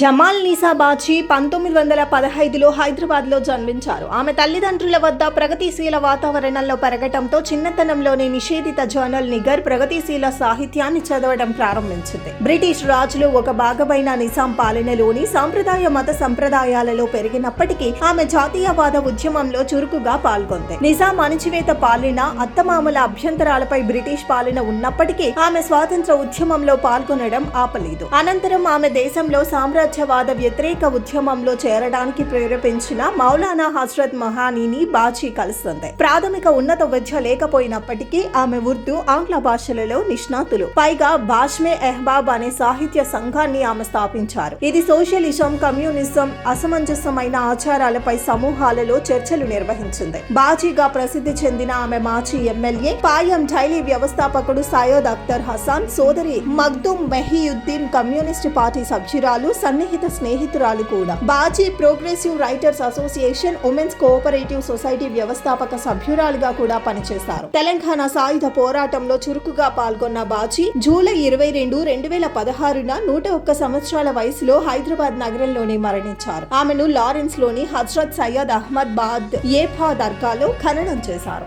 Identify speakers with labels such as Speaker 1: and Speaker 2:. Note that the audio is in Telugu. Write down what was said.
Speaker 1: జమాల్ నిసా బాచి పంతొమ్మిది వందల పదహైదులో హైదరాబాద్లో జన్మించారు. ఆమె తల్లిదండ్రుల వద్ద ప్రగతిశీల వాతావరణంలో పెరగటంతో చిన్నతనంలోనే నిషేధిత జర్నల్ నిగర్ ప్రగతిశీల సాహిత్యాన్ని చదవడం ప్రారంభించింది. బ్రిటిష్ రాజులు ఒక భాగమైన నిజాం పాలనలోని సాంప్రదాయ మత సంప్రదాయాలలో పెరిగినప్పటికీ ఆమె జాతీయవాద ఉద్యమంలో చురుకుగా పాల్గొంది. నిజాం అణచివేత పాలన అత్తమామల అభ్యంతరాలపై బ్రిటిష్ పాలన ఉన్నప్పటికీ ఆమె స్వాతంత్ర ఉద్యమంలో పాల్గొనడం ఆపలేదు. అనంతరం ఆమె దేశంలో సామ్రాజ్యవాద వ్యతిరేక ఉద్యమంలో చేరడానికి ప్రేరేపించిన మౌలానా హస్రత్ మహానీని బాచీ కలుస్తుంది. ప్రాథమిక ఉన్నత విద్య లేకపోయినప్పటికీ ఆమె ఉర్దూ ఆంగ్ల భాషలలో నిష్ణాతులు. పైగా బాష్మే ఎహ్బాబ్ అనే సాహిత్య సంఘాన్ని ఆమె స్థాపించారు. ఇది సోషలిజం కమ్యూనిజం అసమంజసమైన ఆచారాలపై సమూహాలలో చర్చలు నిర్వహించింది. బాజీగా ప్రసిద్ధి చెందిన ఆమె మాజీ ఎమ్మెల్యే పాయం డైలీ వ్యవస్థాపకుడు సయోద్ అఖ్తర్ హసాన్ సోదరి మగ్దుమ్ మెహియుద్దీన్ కమ్యూనిస్ట్ పార్టీ సభ్యురాలు సన్నిహిత స్నేహితురాలు కూడా. Baji progressive writers association women's cooperative society వ్యవస్థాపక సభ్యురాలుగా కూడా పనిచేశారు తెలంగాణ సాయుధ పోరాటంలో చురుకుగా పాల్గొన్న బాజీ జూలై ఇరవై రెండు రెండు వేల పదహారున నూట ఒక్క సంవత్సరాల వయసులో హైదరాబాద్ నగరంలోనే మరణించారు. ఆమెను లారెన్స్లోని హజ్రత్ సయ్యద్ అహ్మద్ బాద్ ఏఫా దర్గాలో ఖననం చేశారు.